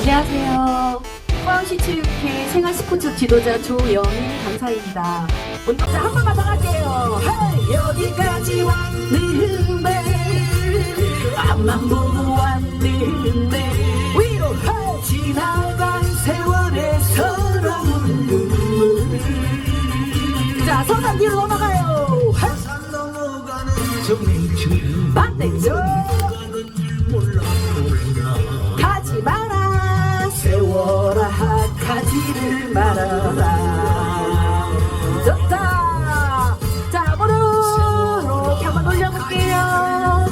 안녕하세요. 포항시 체육회 생활 스포츠 지도자 조영인 강사입니다. 오늘 자, 한 번만 더. 헤이, 여기까지 왔는데 앞만 보고 왔는데 위로 지나간 세월의 서러운 눈물 자, 서산 뒤로 넘어가요. 헤이, 산 넘어가는 반대쪽 가지를 말아라. 좋다. 자 무릎 이렇게 한번 올려볼게요.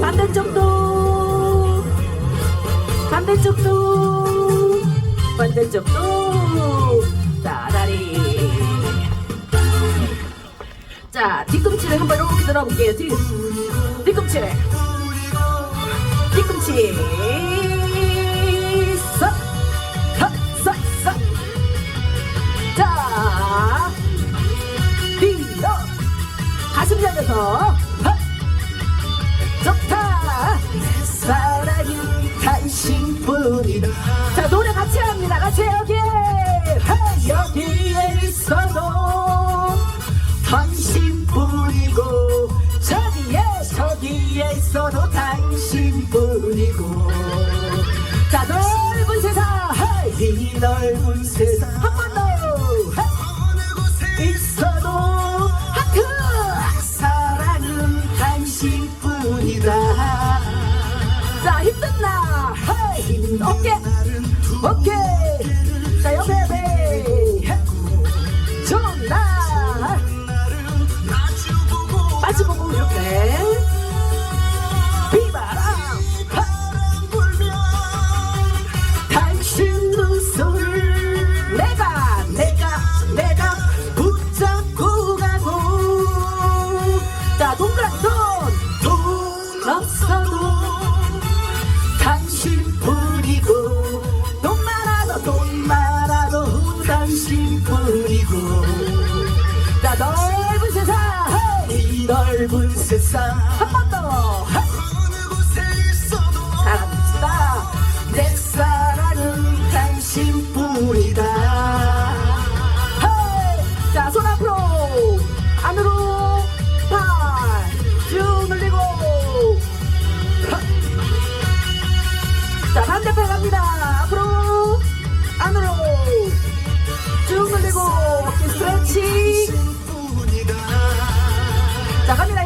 반대쪽도. 반대쪽도. 반대쪽도. 자 다리. 자 뒤꿈치를 한번 이렇게 들어볼게요. 뒤 뒤꿈치를. 뒤꿈치 서 헉. 좋다! 사랑이 당신뿐이다. 자 노래 같이 합니다. 같이 여기. 여기에 있어도 당신뿐이고 저기에 저기에 있어도 당신뿐이고. 자 넓은 세상 이! 넓은 세상 어깨 어깨 자 옆에 옆에. 좋은 날 마주보고 이렇게. 비바람. 바람 불면 당신 두 손을 내가 내가 내가 붙잡고 가고. 자 동그랗게 돈. 손 없어도 당신 넓은 세상. 이 넓은 세상. 한 번 더. 어느 곳에 있어도 사랑합시다. 내 사랑은 당신뿐이다! 자, 손 앞으로. 안으로. 팔쭉 늘리고. 하! 자 반대편 갑니다. 앞으로. 안으로. 쭉 늘리고 자 갑니